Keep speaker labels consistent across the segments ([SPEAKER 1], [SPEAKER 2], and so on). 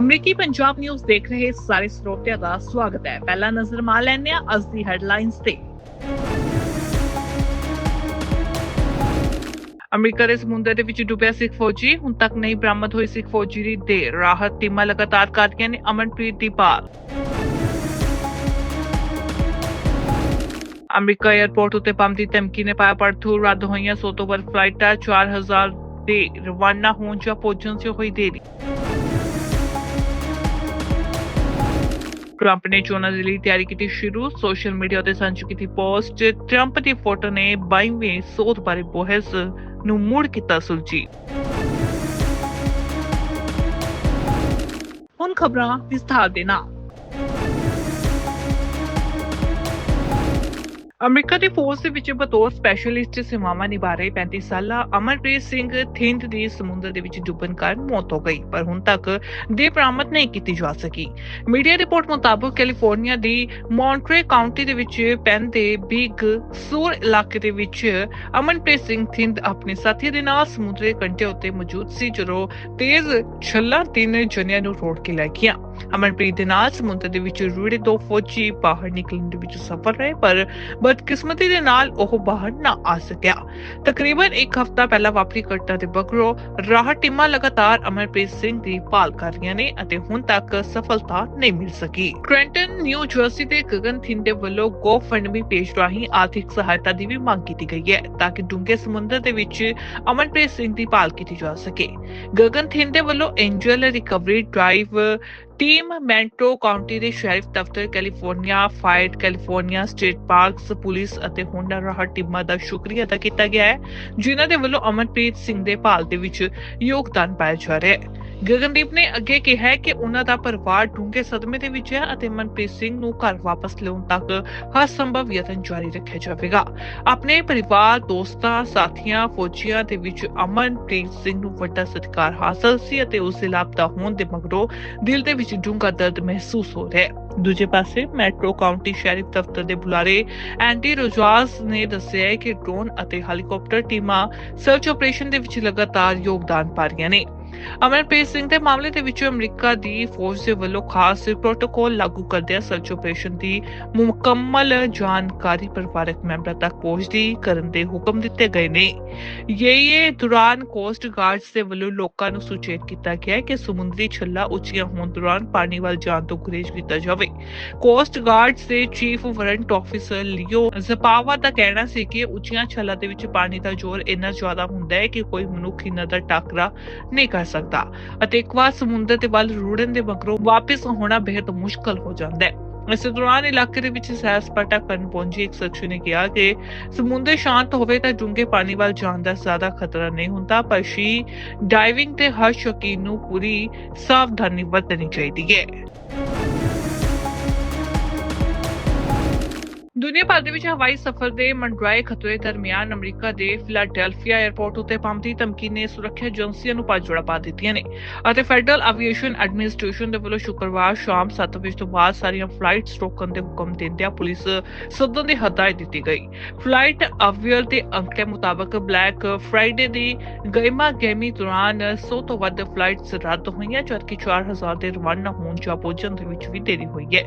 [SPEAKER 1] ਅਮਰੀਕੀ ਪੰਜਾਬ ਨਿਊਜ਼ ਦੇਖ ਰਹੇ ਸਾਰੇ ਸਰੋਤਿਆਂ ਦਾ ਸਵਾਗਤ ਹੈ। ਪਹਿਲਾ ਨਜ਼ਰ ਮਾਰ ਲੈਂਦੇ ਹਾਂ ਅੱਜ ਦੀ ਹੈਡਲਾਈਨਸ ਤੇ। ਅਮਰੀਕਾ ਦੇ ਸਮੁੰਦਰ ਦੇ ਵਿੱਚ ਡੁੱਬਿਆ ਸਿੱਖ ਫੌਜੀ, ਹੁਣ ਤੱਕ ਨਹੀਂ ਬਰਾਮਦ ਹੋਈ ਸਿੱਖ ਫੌਜੀ ਦੀ ਦੇਹ। ਰਾਹਤ ਟੀਮਾਂ ਲਗਾਤਾਰ ਕਰ ਨੇ ਅਮਨਪ੍ਰੀਤ ਦੀ ਭਾਲ। ਅਮਰੀਕਾ 에ਅਰਪੋਰਟ ਉੱਤੇ ਬੰਬ ਦੀ ਧਮਕੀ ਨੇ ਪਾਇਆ ਪਰਥੂ ਰੱਦ ਹੋਈਆਂ ਸੌ ਤੋਂ ਵੱਧ ਫਲਾਈਟਾਂ 4000 ਦੇ ਰਵਾਨਾ ਹੋਣ ਜਾਂ ਪਹੁੰਚਣ 'ਚ ਹੋਈ ਦੇਰੀ। ਟਰੰਪ ਨੇ ਚੋਣਾਂ ਦੇ ਲਈ ਤਿਆਰੀ ਕੀਤੀ ਸ਼ੁਰੂ, ਸੋਸ਼ਲ ਮੀਡੀਆ ਤੇ ਸਾਂਝੀ ਕੀਤੀ ਪੋਸਟ ਟਰੰਪ ਦੀ ਫੋਟੋ ਨੇ 22ਵੇਂ ਸੋਧ ਬਾਰੇ ਬਹਿਸ ਨੂੰ ਮੁੜ ਕੀਤਾ ਸੁਲਝੀ। ਹੁਣ ਖਬਰਾਂ ਵਿਸਥਾਰ ਦੇ ਨਾਲ। ਅਮਰੀਕਾ ਦੀ ਫੌਜ ਦੇ ਵਿੱਚ ਬਤੌਰ ਸਪੈਸ਼ਲਿਸਟ ਸੇਵਾਵਾਂ ਨਿਭਾ ਰਹੇ 35 ਸਾਲਾ ਅਮਰਪ੍ਰੀਤ ਸਿੰਘ ਥਿੰਦ ਦੀ ਸਮੁੰਦਰ ਦੇ ਵਿੱਚ ਡੁੱਬਣ ਕਾਰਨ ਮੌਤ ਹੋ ਗਈ, ਪਰ ਹੁਣ ਤੱਕ ਦੇਹ ਬਰਾਮਦ ਨਹੀਂ ਕੀਤੀ ਜਾ ਸਕੀ। ਮੀਡੀਆ ਰਿਪੋਰਟ ਮੁਤਾਬਕ ਕੈਲੀਫੋਰਨੀਆ ਦੀ ਮੌਂਟਰੇ ਕਾਉਂਟੀ ਦੇ ਵਿੱਚ ਪੈਂਦੇ ਬਿਗ ਸੂਰ ਇਲਾਕੇ ਦੇ ਵਿੱਚ ਅਮਨਪ੍ਰੀਤ ਸਿੰਘ ਥਿੰਦ ਆਪਣੇ ਸਾਥੀ ਦੇ ਨਾਲ ਸਮੁੰਦਰੀ ਕੰਢੇ ਉੱਤੇ ਮੌਜੂਦ ਸੀ, ਜਦੋਂ ਤੇਜ਼ ਛੱਲਾਂ ਤਿੰਨ ਜਣਿਆਂ ਨੂੰ ਰੋੜ ਕੇ ਲੈ ਗਿਆ ਅਮਨਪ੍ਰੀਤ ਦੇ ਨਾਲ ਸਮੁੰਦਰ ਦੇ ਵਿੱਚ ਰੁੜੇ ਦੋ ਫੌਜੀ ਬਾਹਰ ਨਿਕਲਣ ਦੇ ਵਿੱਚ ਸਫਲ ਰਹੇ, ਪਰ ਬਦਕਿਸਮਤੀ ਦੇ ਨਾਲ ਉਹ ਬਾਹਰ ਨਾ ਆ ਸਕਿਆ। ਤਕਰੀਬਨ ਇੱਕ ਹਫ਼ਤਾ ਪਹਿਲਾਂ ਵਾਪਰੀ ਘਟਨਾ ਦੇ ਬਗਰੋ ਰਾਹਤ ਟੀਮਾਂ ਲਗਾਤਾਰ ਅਮਰਪ੍ਰੀਤ ਸਿੰਘ ਦੀ ਭਾਲ ਕਰ ਰਹੀਆਂ ਨੇ ਅਤੇ ਹੁਣ ਤੱਕ ਸਫਲਤਾ ਨਹੀਂ ਮਿਲ ਸਕੀ। ਟ੍ਰੈਂਟਨ ਨਿਊ ਜਰਸੀ ਦੇ ਗਗਨ ਥਿੰਦੇ ਵੱਲੋਂ ਗੋਫੰਡਮੀ ਪੇਜ ਰਾਹੀਂ ਆਰਥਿਕ ਸਹਾਇਤਾ ਦੀ ਵੀ ਮੰਗ ਕੀਤੀ ਗਈ ਹੈ ਤਾਂ ਕਿ ਡੂੰਘੇ ਸਮੁੰਦਰ ਦੇ ਵਿੱਚ ਅਮਨਪ੍ਰੀਤ ਸਿੰਘ ਦੀ ਭਾਲ ਕੀਤੀ ਜਾ ਸਕੇ। ਗਗਨ ਥਿੰਦੇ ਵੱਲੋਂ ਐਂਜਲ ਰਿਕਵਰੀ ਡਰਾਈਵ ਟੀਮ ਮੈਂਟੋ ਕਾਉਂਟੀ ਦੇ ਸ਼ੈਰਿਫ ਦਫ਼ਤਰ California fire California state parks police ਅਤੇ ਹੋਂਡਾ ਰਾਹਤ ਟੀਮਾਂ ਦਾ ਸ਼ੁਕਰੀਆ ਅਦਾ ਕੀਤਾ ਗਿਆ ਹੈ, ਜਿਨ੍ਹਾਂ ਦੇ ਵੱਲੋਂ ਅਮਨਪ੍ਰੀਤ ਸਿੰਘ ਦੇ ਭਾਲ ਦੇ ਵਿੱਚ ਯੋਗਦਾਨ ਪਾਇਆ ਜਾ ਰਿਹਾ ਹੈ। ਗਗਨਦੀਪ ਨੇ ਅੱਗੇ ਕਿਹਾ ਕਿ ਉਹਨਾਂ ਦਾ ਪਰਿਵਾਰ ਡੂੰਘੇ ਸਦਮੇ ਦੇ ਵਿੱਚ ਹੈ ਅਤੇ ਮਨਪ੍ਰੀਤ ਸਿੰਘ ਨੂੰ ਘਰ ਵਾਪਸ ਲਿਆਉਣ ਤੱਕ ਹਰ ਸੰਭਵ ਯਤਨ ਜਾਰੀ ਰੱਖਿਆ ਜਾਵੇਗਾ। ਆਪਣੇ ਪਰਿਵਾਰ, ਦੋਸਤਾਂ, ਸਾਥੀਆਂ, ਫੌਜੀਆਂ ਦੇ ਵਿੱਚ ਅਮਨਪ੍ਰੀਤ ਸਿੰਘ ਨੂੰ ਵੱਡਾ ਸਤਿਕਾਰ ਹਾਸਲ ਸੀ ਅਤੇ ਉਸ ਦੇ ਲਾਪਤਾ ਹੋਣ ਦੇ ਮਗਰੋਂ ਦਿਲ ਦੇ ਵਿੱਚ ਡੂੰਘਾ ਦਰਦ ਮਹਿਸੂਸ ਹੋ ਰਿਹਾ ਹੈ। ਦੂਜੇ ਪਾਸੇ, ਮੈਟਰੋ ਕਾਉਂਟੀ ਸ਼ੈਰਿਫ ਦਫ਼ਤਰ ਦੇ ਬੁਲਾਰੇ ਐਂਟੀ ਰੋਜਾਸ ਨੇ ਦੱਸਿਆ ਹੈ ਕਿ ਡਰੋਨ ਅਤੇ ਹੈਲੀਕਾਪਟਰ ਟੀਮਾਂ ਸਰਚ ਆਪਰੇਸ਼ਨ ਦੇ ਵਿੱਚ ਲਗਾਤਾਰ ਯੋਗਦਾਨ ਪਾ ਰਹੀਆਂ ਨੇ। ਅਮਰਪ੍ਰੀਤ ਸਿੰਘ ਦੇ ਮਾਮਲੇ ਦੇ ਵਿੱਚ ਅਮਰੀਕਾ ਦੀ ਫੌਜ ਦੇ ਵੱਲੋਂ ਖਾਸ ਪ੍ਰੋਟੋਕੋਲ ਲਾਗੂ ਕਰਦਿਆਂ ਸਰਚ ਆਪਰੇਸ਼ਨ ਦੀ ਮੁਕੰਮਲ ਜਾਣਕਾਰੀ ਪਰਿਵਾਰਕ ਮੈਂਬਰਾਂ ਤੱਕ ਪਹੁੰਚਦੀ ਕਰਨ ਦੇ ਹੁਕਮ ਦਿੱਤੇ ਗਏ ਨੇ। ਇਹ ਦੌਰਾਨ ਕੋਸਟ ਗਾਰਡਸ ਦੇ ਵੱਲੋਂ ਲੋਕਾਂ ਨੂੰ ਸੁਚੇਤ ਕੀਤਾ ਗਿਆ ਹੈ ਕਿ ਸਮੁੰਦਰੀ ਛੱਲਾ ਉੱਚੀਆਂ ਹੋਣ ਦੌਰਾਨ ਪਾਣੀ ਵੱਲ ਜਾਣ ਤੋਂ ਗੁਰੇਜ਼ ਕੀਤਾ ਜਾਵੇ। ਕੋਸਟ ਗਾਰਡਸ ਦੇ chief warrant officer Leo Zapava ਦਾ ਕਹਿਣਾ ਸੀ ਕਿ ਉੱਚੀਆਂ ਛੱਲਾਂ ਦੇ ਵਿੱਚ ਪਾਣੀ ਦਾ ਜ਼ੋਰ ਇੰਨਾ ਜ਼ਿਆਦਾ ਹੁੰਦਾ ਹੈ ਕਿ ਕੋਈ ਮਨੁੱਖ ਇਹਨਾਂ ਦਾ ਟਾਕਰਾ ਨਹੀਂ ਕਰ ਸਕਦਾ ਅਤੇ ਇੱਕ ਵਾਰ ਸਮੁੰਦਰ ਦੇ ਵੱਲ ਰੁੜਨ ਦੇ ਮਗਰੋਂ ਵਾਪਸ ਹੋਣਾ ਬੇहद ਮੁਸ਼ਕਲ ਹੋ ਜਾਂਦਾ ਹੈ। ਇਸੇ ਦੌਰਾਨ ਇਲਾਕੇ ਦੇ ਵਿੱਚ ਸੈਰ ਸਪਾਟਾ ਕਰਨ ਪਹੁੰਚੀ ਇੱਕ ਸ਼ਖਸ ਨੇ ਕਿਹਾ ਕਿ ਸਮੁੰਦਰ ਸ਼ਾਂਤ ਹੋਵੇ ਤਾਂ ਡੂੰਘੇ ਪਾਣੀ ਵੱਲ ਜਾਣ ਦਾ ਜ਼ਿਆਦਾ ਖਤਰਾ ਨਹੀਂ ਹੁੰਦਾ, ਪਰ ਸ਼ੀ ਡਾਈਵਿੰਗ ਤੇ ਹਰ ਸ਼ੌਕੀਨ ਨੂੰ ਪੂਰੀ ਸਾਵਧਾਨੀ ਵਰਤਣੀ ਚਾਹੀਦੀ ਹੈ। ਦੁਨੀਆ ਭਰ ਦੇ ਵਿੱਚ ਹਵਾਈ ਸਫ਼ਰ ਦੇ ਮੰਡਰਾਏ ਖਤਰੇ ਦਰਮਿਆਨ ਅਮਰੀਕਾ ਦੇ ਫਿਲਾਡੈਲਫੀਆ 에ਅਰਪੋਰਟ ਉਤੇ ਬੰਬ ਦੀ ਧਮਕੀ ਨੇ ਸੁਰੱਖਿਆ ਏਜੰਸੀਆਂ ਨੂੰ ਪਾਜੜਾ ਪਾ ਦਿੱਤੀਆਂ ਨੇ ਅਤੇ ਫੈਡਰਲ ਐਵੀਏਸ਼ਨ ਐਡਮਿਨਿਸਟ੍ਰੇਸ਼ਨ ਦੇ ਵੱਲੋਂ ਸ਼ੁੱਕਰਵਾਰ ਸ਼ਾਮ 7 ਵਜੇ ਤੋਂ ਬਾਅਦ ਸਾਰੀਆਂ ਫਲਾਈਟਸ ਰੋਕਣ ਦੇ ਹੁਕਮ ਦਿੰਦਿਆਂ ਪੁਲਿਸ ਸੱਦਣ ਦੀ ਹਦਾਇਤ ਦਿੱਤੀ ਗਈ। ਫਲਾਈਟ ਅਵੀਅਰ ਦੇ ਅੰਕਾਂ ਮੁਤਾਬਕ ਬਲੈਕ ਫਰਾਈਡੇ ਦੀ ਗੇਮਾ ਗੇਮੀ ਦੌਰਾਨ 100 ਤੋਂ ਵੱਧ ਫਲਾਈਟਸ ਰੱਦ ਹੋਈਆਂ, ਜਦਕਿ 4000 ਦੇ ਰਵਾਨਾ ਹੋਣ ਜਾਂ ਪਹੁੰਚਣ ਦੇ ਵਿੱਚ ਵੀ ਦੇਰੀ ਹੋਈ ਹੈ।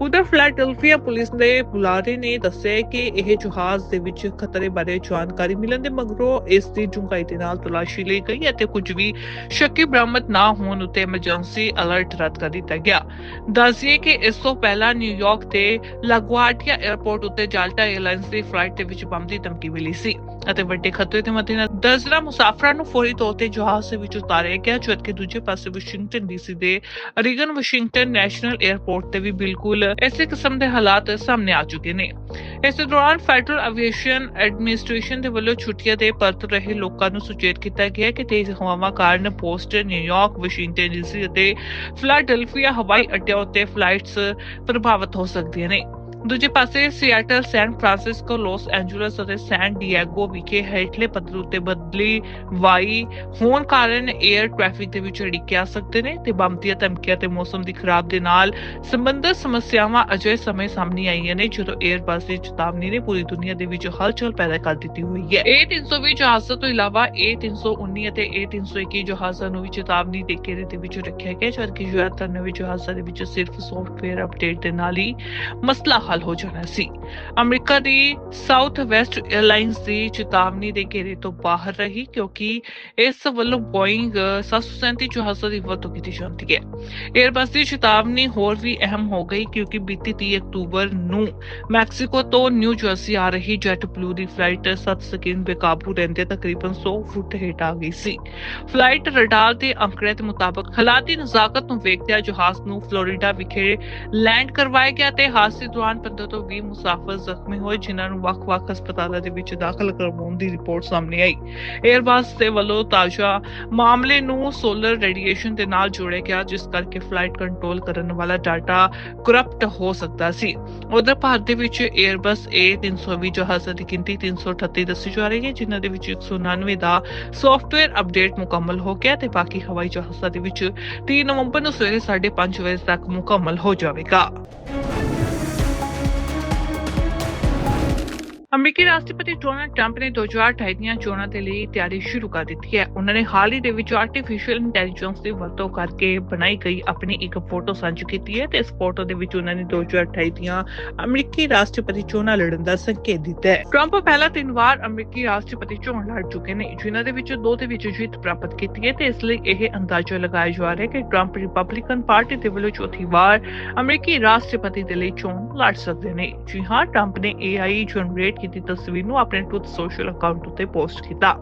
[SPEAKER 1] ਉਧਰ ਫਿਲਾਡੈਲਫੀਆ ਪੁਲਿਸ ਦੇ ਬੁਲਾਰੇ ਅਧਿਕਾਰੀ ਨੇ ਦੱਸਿਆ ਕਿ ਇਹ ਜਹਾਜ਼ ਦੇ ਵਿੱਚ ਖਤਰੇ ਬਾਰੇ ਜਾਣਕਾਰੀ ਮਿਲਣ ਦੇ ਮਗਰੋਂ ਇਸ ਦੀ ਡੂੰਘਾਈ ਦੇ ਨਾਲ ਤਲਾਸ਼ੀ ਲਈ ਗਈ ਅਤੇ ਕੁਝ ਵੀ ਸ਼ੱਕੀ ਬਰਾਮਦ ਨਾ ਹੋਣ ਉਤੇ ਐਮਰਜੈਂਸੀ ਅਲਰਟ ਰੱਦ ਕਰ ਦਿੱਤਾ ਗਿਆ। ਦੱਸਿਏ ਕਿ ਇਸ ਤੋਂ ਪਹਿਲਾਂ ਨਿਊਯਾਰਕ ਦੇ ਲਾਗਵਾਟਿਆ 에ਅਰਪੋਰਟ ਉਤੇ ਜਾਲਟਾ 에ਅਰਲਾਈਨਸ ਦੀ ਫਲਾਈਟ ਦੇ ਵਿੱਚ ਬੰਬ ਦੀ ਧਮਕੀ ਮਿਲੀ ਸੀ ਅਤੇ ਵੱਡੇ ਖਤਰੇ ਦੇ ਮੱਦੇਨਜ਼ਰ ਦਰਜਨਾਂ ਮੁਸਾਫਰਾਂ ਨੂੰ ਫੌਰੀ ਤੌਰ ਤੇ ਜਹਾਜ਼ ਦੇ ਵਿੱਚ ਉਤਾਰਿਆ ਗਿਆ, ਜਦਕਿ ਦੂਜੇ ਪਾਸੇ ਵਾਸ਼ਿੰਗਟਨ ਡੀਸੀ ਦੇ ਰੀਗਨ ਵਾਸ਼ਿੰਗਟਨ ਨੈਸ਼ਨਲ 에ਅਰਪੋਰਟ ਤੇ ਵੀ ਬਿਲਕੁਲ ਇਸੇ ਕਿਸਮ ਦੇ ਹਾਲਾਤ ਸਾਹਮਣੇ ਆ ਚੁੱਕੇ ਨੇ। ਇਸ ਦੌਰਾਨ ਫੈਡਰਲ ਐਵੀਏਸ਼ਨ ਐਡਮਿਨਿਸਟ੍ਰੇਸ਼ਨ ਦੇ ਵੱਲੋਂ ਛੁੱਟੀਆਂ ਤੇ ਪਰਤ ਰਹੇ ਲੋਕਾਂ ਨੂੰ ਸੁਚੇਤ ਕੀਤਾ ਗਿਆ ਕਿ ਤੇਜ਼ ਹਵਾਵਾਂ ਕਾਰਨ Boston New York Washington DC ਅਤੇ ਫਿਲਾਡੈਲਫੀਆ ਹਵਾਈ ਅੱਡਿਆਂ ਉੱਤੇ ਫਲਾਈਟਸ ਪ੍ਰਭਾਵਿਤ ਹੋ ਸਕਦੀਆਂ ਨੇ। ਦੂਜੇ ਪਾਸੇ Seattle San Francisco Los Angeles ਅਤੇ ਸੈਨ ਡਿਏਗੋ ਵਿਖੇ ਹੇਠਲੇ ਪੱਧਰ ਉੱਤੇ ਬਦਲੀ ਵਾਈ ਹੋਣ ਕਾਰਨ 에ਅਰ ਟ੍ਰੈਫਿਕ ਦੇ ਵਿੱਚ ਅੜਿੱਕੇ ਆ ਸਕਦੇ ਨੇ ਤੇ ਬੰਬਤੀਆਂ, ਧਮਕੀਆਂ ਤੇ ਮੌਸਮ ਦੀ ਖਰਾਬ ਦੇ ਨਾਲ ਸੰਬੰਧਿਤ ਸਮੱਸਿਆਵਾਂ ਅਜੇ ਸਮੇਂ ਸਾਹਮਣੇ ਆਈਆਂ ਨੇ ਜਦੋਂ 에ਅਰਬਸ ਦੀ ਚੇਤਾਵਨੀ ਨੇ ਪੂਰੀ ਦੁਨੀਆ ਦੇ ਵਿੱਚ ਹਲਚਲ ਪੈਦਾ ਕਰ ਦਿੱਤੀ ਹੋਈ ਹੈ। A320 ਜਹਾਜ਼ਾਂ ਤੋਂ ਇਲਾਵਾ A319 ਅਤੇ A321 ਜਹਾਜ਼ਾਂ ਨੂੰ ਵੀ ਚੇਤਾਵਨੀ ਦੇ ਘੇਰੇ ਦੇ ਵਿੱਚ ਰੱਖਿਆ ਗਿਆ, ਜਦਕਿ ਜ਼ਿਆਦਾਤਰ ਨਵੇਂ ਜਹਾਜ਼ਾਂ ਦੇ ਵਿੱਚ ਸਿਰਫ ਸੌਫਟਵੇਅਰ ਅਪਡੇਟ ਦੇ ਨਾਲ ਹੀ ਮਸਲਾ ਹੱਲ ਹੋ ਜਾਣਾ ਸੀ। ਅਮਰੀਕਾ ਦੀ ਸਾਊਥ ਵੈਸਟ 에ਅਰਲਾਈਨਸ ਦੀ ਚੇਤਾਵਨੀ ਦੇ ਘੇਰੇ ਤੋਂ ਬਾਹਰ ਰਹੀ ਕਿਉਂਕਿ ਇਸ ਵੱਲੋਂ ਬੋਇੰਗ 737 ਜਹਾਜ਼ਾਂ ਦੀ ਵਰਤੋਂ ਕੀਤੀ ਜਾਂਦੀ ਹੈ। 에ਅਰਬਸ ਦੀ ਚੇਤਾਵਨੀ ਹੋਰ ਵੀ ਅਹਿਮ ਹੋ ਗਈ ਕਿਉਂਕਿ ਬੀਤੀ 30 ਅਕਤੂਬਰ ਨੂੰ ਮੈਕਸੀਕੋ ਤੋਂ ਨਿਊ ਜਰਸੀ ਆ ਰਹੀ ਜੈਟ ਬਲੂ ਦੀ ਫਲਾਈਟ 7 ਸਕਿੰਟ ਬੇਕਾਬੂ ਰਹਿੰਦੇ ਤਕਰੀਬਨ 100 ਫੁੱਟ ਹੇਠ ਆ ਗਈ ਸੀ। ਫਲਾਈਟ ਰਡਾਰ ਦੇ ਅੰਕੜੇ ਦੇ ਮੁਤਾਬਕ ਹਾਲਾਤ ਦੀ ਨਜ਼ਾਕਤ ਨੂੰ ਵੇਖਦਿਆਂ ਜਹਾਜ਼ ਨੂੰ ਫਲੋਰੀਡਾ ਵਿਖੇ ਲੈਂਡ ਕਰਵਾਇਆ ਗਿਆ ਤੇ ਹਾਦਸੇ ਦੌਰਾਨ 15 ਤੋਂ 20 ਮੁਸਾਫਰ ਜ਼ਖਮੀ ਹੋਏ, ਜਿਨ੍ਹਾਂ ਨੂੰ ਵੱਖ-ਵੱਖ ਹਸਪਤਾਲਾਂ ਦੇ ਵਿੱਚ ਦਾਖਲ ਕਰਵਾਉਣ ਦੀ ਰਿਪੋਰਟ ਸਾਹਮਣੇ ਆਈ। 에ਅਰਬਸ ਦੇ ਵੱਲੋਂ ਤਾਜ਼ਾ ਮਾਮਲੇ ਨੂੰ ਸੋਲਰ ਰੇਡੀਏਸ਼ਨ ਦੇ ਨਾਲ ਜੋੜਿਆ ਗਿਆ, ਜਿਸ ਕਰਕੇ ਫਲਾਈਟ ਕੰਟਰੋਲ ਕਰਨ ਵਾਲਾ ਡਾਟਾ ਕਰਪਟ ਹੋ ਸਕਦਾ ਸੀ। ਉਧਰ ਭਾਰਤ ਦੇ ਵਿੱਚ 에ਅਰਬਸ A320 ਜਹਾਜ਼ਾਂ ਦੀ ਗਿਣਤੀ 338 ਦੱਸੀ ਜਾ ਰਹੀ ਹੈ, ਜਿਨ੍ਹਾਂ ਦੇ ਵਿੱਚ 199 ਦਾ ਸੌਫਟਵੇਅਰ ਅਪਡੇਟ ਮੁਕੰਮਲ ਹੋ ਗਿਆ ਤੇ ਬਾਕੀ ਹਵਾਈ ਜਹਾਜ਼ਾਂ ਦੇ ਵਿੱਚ 3 ਨਵੰਬਰ ਨੂੰ ਸਵੇਰੇ 5:30 ਵਜੇ ਤੱਕ ਮੁਕੰਮਲ ਹੋ ਜਾਵੇਗਾ। ਅਮਰੀਕੀ ਰਾਸ਼ਟਰਪਤੀ ਡੋਨਾਲਡ ਟਰੰਪ ਨੇ 2028 ਦੀਆਂ ਚੋਣਾਂ ਦੇ ਲਈ ਤਿਆਰੀ ਸ਼ੁਰੂ ਕਰ ਦਿੱਤੀ ਹੈ। ਉਹਨਾਂ ਨੇ ਹਾਲ ਹੀ ਦੇ ਵਿੱਚ ਆਰਟੀਫੀਸ਼ੀਅਲ ਇੰਟੈਲੀਜੈਂਸ ਦੀ ਵਰਤੋਂ ਕਰਕੇ ਬਣਾਈ ਗਈ ਆਪਣੀ ਇੱਕ ਫੋਟੋ ਸਾਂਝੀ ਕੀਤੀ ਹੈ ਤੇ ਇਸ ਫੋਟੋ ਦੇ ਵਿੱਚ ਉਹਨਾਂ ਨੇ 2028 ਦੀਆਂ ਅਮਰੀਕੀ ਰਾਸ਼ਟਰਪਤੀ ਚੋਣਾਂ ਲੜਨ ਦਾ ਸੰਕੇਤ ਦਿੱਤਾ ਹੈ। ਟਰੰਪ ਪਹਿਲਾਂ ਤਿੰਨ ਵਾਰ ਅਮਰੀਕੀ ਰਾਸ਼ਟਰਪਤੀ ਚੋਣ ਲੜ ਚੁੱਕੇ ਨੇ, ਜਿਨ੍ਹਾਂ ਦੇ ਵਿੱਚੋਂ ਦੋ ਦੇ ਵਿੱਚ ਜਿੱਤ ਪ੍ਰਾਪਤ ਕੀਤੀ ਹੈ ਤੇ ਇਸ ਲਈ ਇਹ ਅੰਦਾਜ਼ਾ ਲਗਾਇਆ ਜਾ ਰਿਹਾ ਹੈ ਕਿ ਟਰੰਪ ਰਿਪਬਲਿਕਨ ਪਾਰਟੀ ਦੇ ਵੱਲੋਂ ਚੌਥੀ ਵਾਰ ਅਮਰੀਕੀ ਰਾਸ਼ਟਰਪਤੀ ਦੇ ਲਈ ਚੋਣ ਲੜ ਸਕਦੇ ਨੇ। ਜੀ ਹਾਂ, ਟਰੰਪ ਨੇ AI ਜਨਰੇਟ ਕੀਤੀ ਤਸਵੀਰ ਨੂੰ ਆਪਣੇ ਟਰੂਥ ਸੋਸ਼ਲ ਅਕਾਊਂਟ ਉੱਤੇ ਪੋਸਟ ਕੀਤਾ।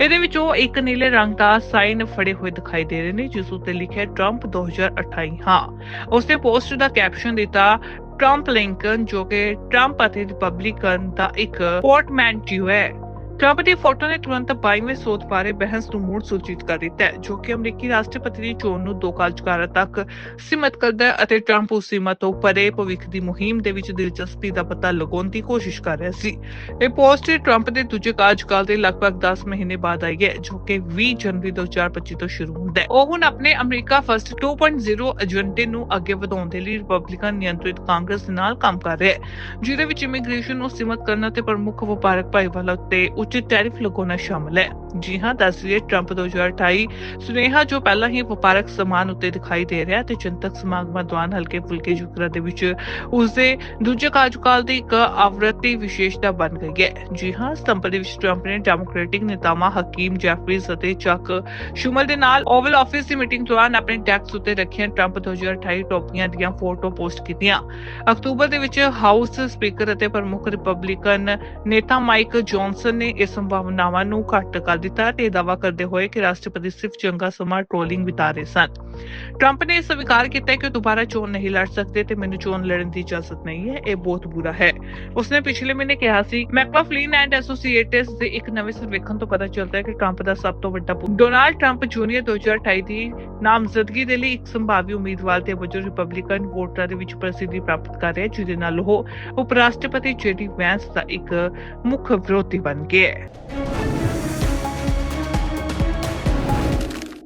[SPEAKER 1] ਇਹਦੇ ਵਿੱਚ ਉਹ ਇੱਕ ਨੀਲੇ ਰੰਗ ਦਾ ਸਾਈਨ ਫੜੇ ਹੋਏ ਦਿਖਾਈ ਦੇ ਰਹੇ ਨੇ, ਜਿਸ ਉੱਤੇ ਲਿਖਿਆ ਟਰੰਪ 2028 ਹਾਂ। ਉਸਨੇ ਪੋਸਟ ਦਾ ਕੈਪਸ਼ਨ ਦਿੱਤਾ ਟਰੰਪ ਲਿੰਕਨ ਜੋ ਕਿ ਟਰੰਪ ਅਤੇ ਰਿਪਬਲਿਕਨ ਦਾ ਇੱਕ ਪੋਰਟਮੈਂਟਿਓ ਹੈ। ਟਰੰਪ ਦੀ ਫੋਟੋ ਨੇ ਤੁਰੰਤ 22ਵੇਂ ਸੋਧ ਬਾਰੇ ਬਹਿਸ ਨੂੰ ਮੁੜ ਸੂਚਿਤ ਕਰ ਦਿੱਤਾ ਹੈ, ਜੋ ਕਿ ਅਮਰੀਕੀ ਰਾਸ਼ਟਰਪਤੀ ਦੀ ਚੋਣ ਨੂੰ ਦੋ ਕਾਰਜਕਾਰਾਂ ਤੱਕ ਸੀਮਤ ਕਰਦਾ ਹੈ ਅਤੇ ਟਰੰਪ ਉਸ ਸੀਮਾ ਤੋਂ ਪਰੇ ਭਵਿੱਖ ਦੀ ਮੁਹਿੰਮ ਦੇ ਵਿੱਚ ਦਿਲਚਸਪੀ ਦਾ ਪਤਾ ਲਗਾਉਣ ਦੀ ਕੋਸ਼ਿਸ਼ ਕਰ ਰਿਹਾ ਸੀ। ਇਹ ਪੋਸਟ ਟਰੰਪ ਦੇ ਦੂਜੇ ਕਾਰਜਕਾਲ ਦੇ ਲਗਭਗ 10 ਮਹੀਨੇ ਬਾਅਦ ਆਈ ਹੈ, ਜੋ ਕਿ 20 ਜਨਵਰੀ 2025 ਤੋਂ ਸ਼ੁਰੂ ਹੁੰਦਾ ਹੈ। ਉਹ ਹੁਣ ਆਪਣੇ ਅਮਰੀਕਾ ਫਸਟ 2.0 ਏਜੰਡੇ ਨੂੰ ਅੱਗੇ ਵਧਾਉਣ ਦੇ ਲਈ ਰਿਪਬਲਿਕਨ ਨਿਯੰਤਰਿਤ ਕਾਂਗਰਸ ਨਾਲ ਕੰਮ ਕਰ ਰਿਹਾ ਹੈ, ਜਿਹਦੇ ਵਿੱਚ ਇਮੀਗ੍ਰੇਸ਼ਨ ਨੂੰ ਸੀਮਤ ਕਰਨਾ ਤੇ ਪ੍ਰਮੁੱਖ ਵਪਾਰਕ ਭਾਈਵਾਲਾ ਉੱਤੇ ਉੱਚ ਟੈਰਿਫ ਲਗਾਉਣਾ ਸ਼ਾਮਲ ਹੈ ਜੀ ਹਾਂ ਦੱਸਈਏ ਟਰੰਪ 2028 ਸੁਨੇਹਾ ਜੋ ਪਹਿਲਾਂ ਹੀ ਵਪਾਰਕ ਸਮਾਨ ਉੱਤੇ ਦਿਖਾਈ ਦੇ ਰਿਹਾ ਤੇ ਜਨਤਕ ਸਮਾਗਮਾਂ ਦੌਰਾਨ ਹਲਕੇ ਫੁਲਕੇ ਜ਼ਿਕਰਾਂ ਦੇ ਵਿੱਚ ਉਸਦੇ ਦੂਜੇ ਕਾਰਜਕਾਲ ਦੀ ਇੱਕ ਆਵਰਤੀ ਵਿਸ਼ੇਸ਼ਤਾ ਬਣ ਗਈ ਹੈ। ਜੀ ਹਾਂ, ਸਤੰਬਰ ਦੇ ਵਿੱਚ ਟਰੰਪ ਨੇ ਡੈਮੋਕ੍ਰੈਟਿਕ ਨੇਤਾਵਾਂ ਹਕੀਮ ਜੈਫਰੀਜ਼ ਅਤੇ ਚੱਕ ਸ਼ੁਮਲ ਦੇ ਨਾਲ ਓਵਲ ਆਫਿਸ ਦੀ ਮੀਟਿੰਗ ਦੌਰਾਨ ਆਪਣੇ ਡੈਕਸ ਉੱਤੇ ਰੱਖੀਆਂ ਟਰੰਪ 2028 ਟੋਪੀਆਂ ਦੀਆਂ ਫੋਟੋ ਪੋਸਟ ਕੀਤੀਆਂ। ਅਕਤੂਬਰ ਦੇ ਵਿੱਚ ਹਾਊਸ ਸਪੀਕਰ ਅਤੇ ਪ੍ਰਮੁੱਖ ਰਿਪਬਲਿਕਨ ਨੇਤਾ ਮਾਈਕ ਜੌਨਸਨ ਨੇ ਇਸ ਸੰਭਾਵਨਾਵਾਂ ਨੂੰ ਘੱਟ ਕਰ ਦਿੱਤਾ ਤੇ ਦਾਅਵਾ ਕਰਦੇ ਹੋਏ ਕਿ ਰਾਸ਼ਟਰਪਤੀ ਸਿਰਫ ਚੰਗਾ ਸਮਾਂ ਟ੍ਰੋਲਿੰਗ ਬਿਤਾ ਰਹੇ ਸਨ। ਟਰੰਪ ਨੇ ਸਵੀਕਾਰ ਕੀਤਾ ਕਿ ਉਹ ਦੁਬਾਰਾ ਚੋਣ ਨਹੀਂ ਲੜ ਸਕਦੇ ਤੇ ਮੈਨੂੰ ਚੋਣ ਲੜਨ ਦੀ ਇਜਾਜ਼ਤ ਨਹੀਂ ਹੈ, ਇਹ ਬਹੁਤ ਬੁਰਾ ਹੈ। ਉਸਨੇ ਪਿਛਲੇ ਮਹੀਨੇ ਕਿਹਾ ਸੀ ਮੈਕਲਾਫਲਿਨ ਐਂਡ ਐਸੋਸੀਏਟਸ ਦੇ ਇੱਕ ਨਵੇਂ ਸਰਵੇਖਣ ਤੋਂ ਪਤਾ ਚੱਲਦਾ ਹੈ ਕਿ ਟਰੰਪ ਦਾ ਸਭ ਤੋਂ ਵੱਡਾ ਡੋਨਾਲਡ ਟਰੰਪ ਜੂਨੀਅਰ 2028 ਦੀ ਨਾਮਜ਼ਦਗੀ ਦੇ ਲਈ ਇੱਕ ਸੰਭਾਵੀ ਉਮੀਦਵਾਰ ਦੇ ਵਜੋਂ ਰਿਪਬਲਿਕਨ ਵੋਟਰਾਂ ਦੇ ਵਿੱਚ ਪ੍ਰਸਿੱਧੀ ਪ੍ਰਾਪਤ ਕਰ ਰਿਹਾ ਹੈ, ਜਿਹਦੇ ਨਾਲ ਉਹ ਉਪ ਰਾਸ਼ਟਰਪਤੀ ਜੇਡੀ ਵੈਂਸ ਦਾ ਇੱਕ ਮੁੱਖ ਵਿਰੋਧੀ ਬਣ ਗਿਆ ਹੈ।